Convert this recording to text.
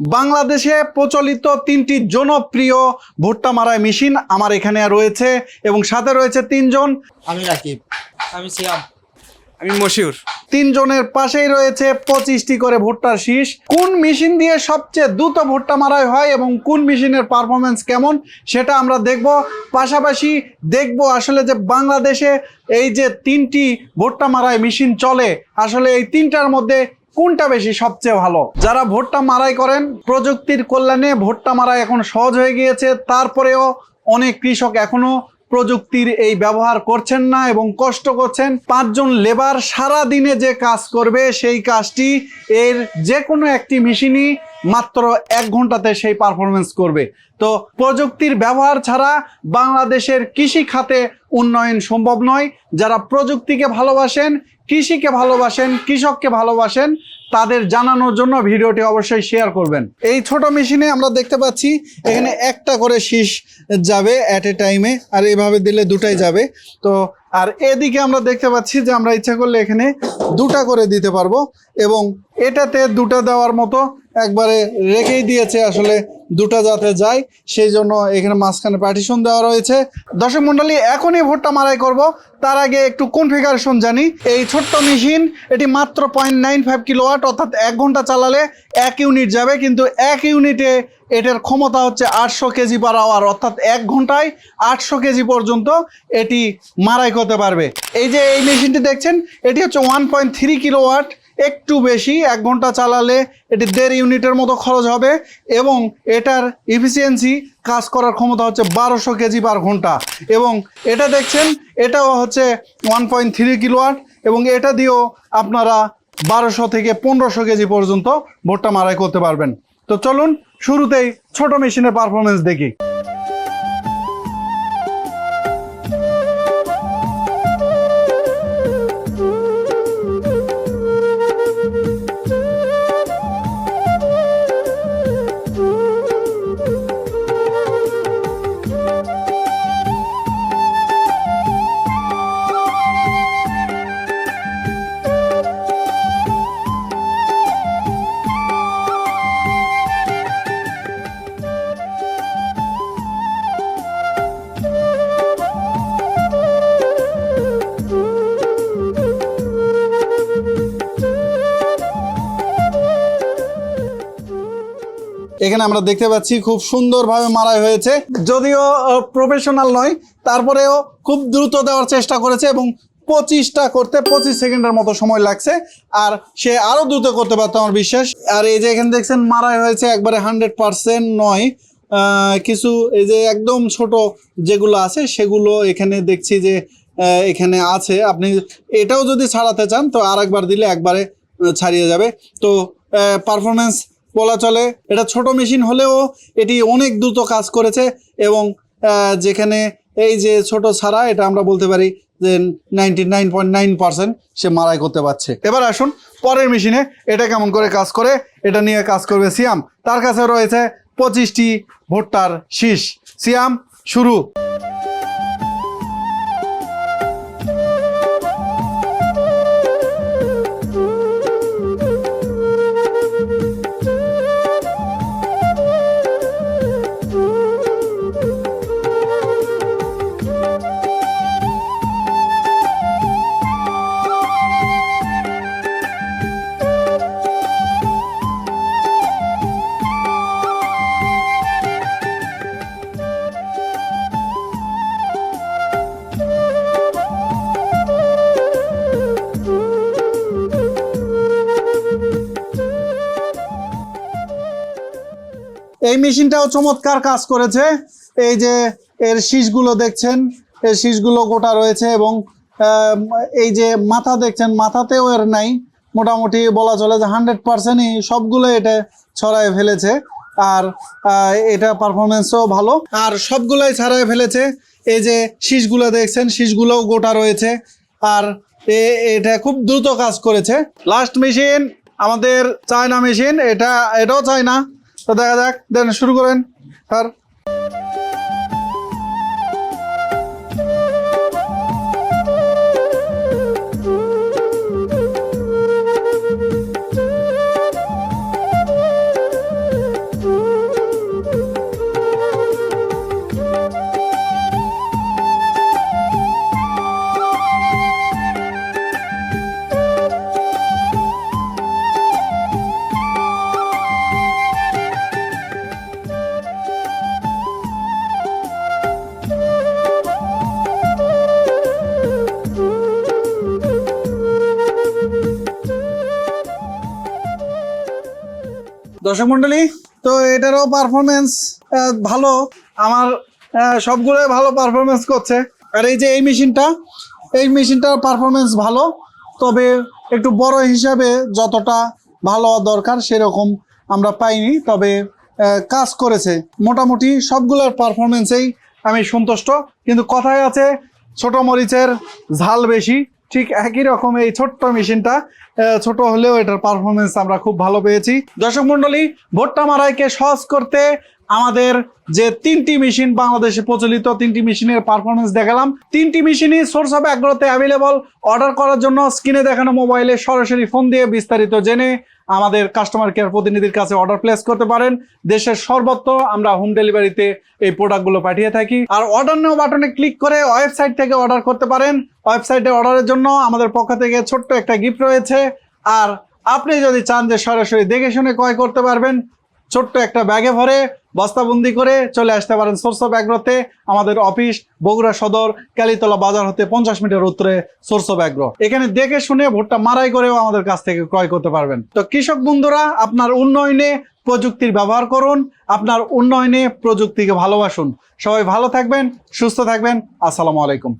বাংলাদেশে প্রচলিত তিনটি জনপ্রিয় ভুট্টা মারাই মেশিন আমার এখানে রয়েছে এবং সাথে রয়েছে তিনজন। আমি রাকিব। আমি সিয়াম। আমি মশিউর। তিনজনের পাশেই রয়েছে পঁচিশটি করে ভুট্টার শীষ। কোন মেশিন দিয়ে সবচেয়ে দ্রুত ভুট্টা মারাই হয় এবং কোন মেশিনের পারফরমেন্স কেমন সেটা আমরা দেখব। পাশাপাশি দেখব আসলে যে বাংলাদেশে এই যে তিনটি ভুট্টা মারাই মেশিন চলে আসলে এই তিনটার মধ্যে কোনটা বেশি সবচেয়ে ভালো? যারা ভোটটা মারাই করেন, প্রযুক্তির কল্যাণে ভোটটা মারাই এখন সহজ হয়ে গিয়েছে, তারপরেও অনেক কৃষক এখনও প্রযুক্তির এই ব্যবহার করছেন না এবং কষ্ট করছেন। পাঁচজন লেবার সারা দিনে যে কাজ করবে, সেই কাজটি এর যে কোনো একটি মেশিনই মাত্র এক ঘন্টাতে সেই পারফরমেন্স করবে। তো প্রযুক্তির ব্যবহার ছাড়া বাংলাদেশের কৃষি খাতে উন্নয়ন সম্ভব নয়। যারা প্রযুক্তিকে ভালোবাসেন, কৃষিকে ভালোবাসেন, কৃষককে ভালোবাসেন, তাদের জানানোর জন্য ভিডিওটি অবশ্যই শেয়ার করবেন। এই ছোট মেশিনে আমরা দেখতে পাচ্ছি, এখানে একটা করে শীষ যাবে অ্যাট এ টাইমে আর এভাবে দিলে দুটাই যাবে। তো, আর এদিকে আমরা দেখতে পাচ্ছি যে আমরা ইচ্ছা করলে এখানে দুটা করে দিতে পারব, এবং এটাতে দুটা দেওয়ার মতো একবারে রেখেই দিয়েছে আসলে দুটা যাতে যায়। সেই জন্য এখানে মাঝখানে পার্টিশন দেওয়া রয়েছে। দর্শক মণ্ডলী, এখনই ভোটটা মারাই করব। তার আগে একটু কনফিগারেশন জানি। এই ছোট্ট মেশিন এটি মাত্র পয়েন্ট নাইন ফাইভ কিলোওয়াট অর্থাৎ এক ঘণ্টা চালালে এক ইউনিট যাবে। কিন্তু এক ইউনিটে এটার ক্ষমতা হচ্ছে আটশো কেজি পার আওয়ার অর্থাৎ এক ঘন্টায় আটশো কেজি পর্যন্ত এটি মারাই করতে পারবে। এই যে এই মেশিনটি দেখছেন, এটি হচ্ছে ওয়ান পয়েন্ট থ্রি কিলোওয়াট একটু বেশি, এক ঘণ্টা চালালে এটি দেড় ইউনিটের মতো খরচ হবে এবং এটার ইফিসিয়েন্সি কাজ করার ক্ষমতা হচ্ছে বারোশো কেজি পার ঘণ্টা। এবং এটা দেখছেন, এটাও হচ্ছে ওয়ান পয়েন্ট থ্রি কিলোয়াট এবং এটা দিয়েও আপনারা বারোশো থেকে পনেরোশো কেজি পর্যন্ত ভুট্টা মারাই করতে পারবেন। তো চলুন, শুরুতেই ছোট মেশিনের পারফরমেন্স দেখি। এখানে আমরা দেখতে পাচ্ছি খুব সুন্দরভাবে মারাই হয়েছে। যদিও প্রফেশনাল নয়, তারপরেও খুব দ্রুত দেওয়ার চেষ্টা করেছে এবং পঁচিশটা করতে পঁচিশ সেকেন্ডের মতো সময় লাগছে। আর সে আরও দ্রুত করতে পারতো আমার বিশ্বাস। আর এই যে এখানে দেখছেন, মারাই হয়েছে একবারে হান্ড্রেড পারসেন্ট নয়। কিছু এই যে একদম ছোট যেগুলো আছে, সেগুলো এখানে দেখছি যে এখানে আছে। আপনি এটাও যদি ছাড়াতে চান, তো আর একবার দিলে একবারে ছাড়িয়ে যাবে। তো পারফরমেন্স বলা চলে। এটা ছোট মেশিন হলেও এটি অনেক দ্রুত কাজ করেছে এবং যেখানে এই যে ছোট ছাড়া, এটা আমরা বলতে পারি যে ninety nine point nine percent সে মারাই করতে পারছে। এবার আসুন পরের মেশিনে এটা কেমন করে কাজ করে, এটা নিয়ে কাজ করবে সিয়াম। তার কাছে রয়েছে পঁচিশটি ভুট্টার শীষ। সিয়াম, শুরু। এই মেশিনটাও চমৎকার কাজ করেছে। এই যে এর শীষগুলো দেখছেন, এর শীষগুলো গোটা রয়েছে এবং এই যে মাথা দেখছেন, মাথাতেও এর নাই। মোটামুটি বলা চলে যে হান্ড্রেড পার্সেন্টই সবগুলো এটা ছড়ায় ফেলেছে। আর এটা পারফরমেন্সও ভালো। আর সবগুলোই ছাড়াই ফেলেছে। এই যে শীষগুলো দেখছেন, শীষগুলোও গোটা রয়েছে। আর এটা খুব দ্রুত কাজ করেছে। লাস্ট মেশিন আমাদের চায়না মেশিন এটা, এটাও চায়না। তো দেখা যাক দেন শুরু করেন। স্যার দর্শক মন্ডলী, তো এটারও পারফরমেন্স ভালো। আমার সবগুলোই ভালো পারফরমেন্স করছে। আর এই যে এই মেশিনটা, এই মেশিনটার পারফরমেন্স ভালো। তবে একটু বড় হিসাবে যতটা ভালো দরকার সেরকম আমরা পাইনি। তবে কাজ করেছে। মোটামুটি সবগুলোর পারফরমেন্সেই আমি সন্তুষ্ট। কিন্তু কথায় আছে, ছোট মরিচের ঝাল বেশি। ঠিক একই রকম এই ছোট্ট মেশিনটা ছোট হলেও এটার পারফরমেন্স আমরা খুব ভালো পেয়েছি। দর্শক মন্ডলী ভোট্টা মারাইকে সহজ করতে আমাদের যে তিনটি মেশিন বাংলাদেশে প্রচলিত, তিনটি মেশিনের পারফরমেন্স দেখালাম। তিনটি মেশিনই সোর্স অফ অ্যাগ্রোতে অ্যাভেলেবল অর্ডার করার জন্য স্ক্রিনে দেখানো মোবাইলে সরাসরি ফোন দিয়ে বিস্তারিত জেনে আমাদের কাস্টমার কেয়ার প্রতিনিধির কাছে অর্ডার প্লেস করতে পারেন। দেশের সর্বত্র আমরা হোম ডেলিভারিতে এই প্রোডাক্টগুলো পাঠিয়ে থাকি। আর অর্ডার নেওয়া বাটনে ক্লিক করে ওয়েবসাইট থেকে অর্ডার করতে পারেন। ওয়েবসাইটে অর্ডারের জন্য আমাদের পক্ষ থেকে ছোট্ট একটা গিফট রয়েছে। আর আপনি যদি চান যে সরাসরি দেখে শুনে ক্রয় করতে পারবেন, ছোট্ট একটা ব্যাগে ভরে বস্তাবন্দি করে চলে আসতে পারেন সোর্স অফ অ্যাগ্রোতে আমাদের অফিস বগুড়া সদর, কালীতলা বাজার হতে পঞ্চাশ মিটার উত্তরে সোর্স অফ অ্যাগ্রো এখানে দেখে শুনে ভুট্টা মারাই করেও আমাদের কাছ থেকে ক্রয় করতে পারবেন। তো কৃষক বন্ধুরা, আপনার উন্নয়নে প্রযুক্তির ব্যবহার করুন, আপনার উন্নয়নে প্রযুক্তিকে ভালোবাসুন। সবাই ভালো থাকবেন, সুস্থ থাকবেন, আসসালামু আলাইকুম।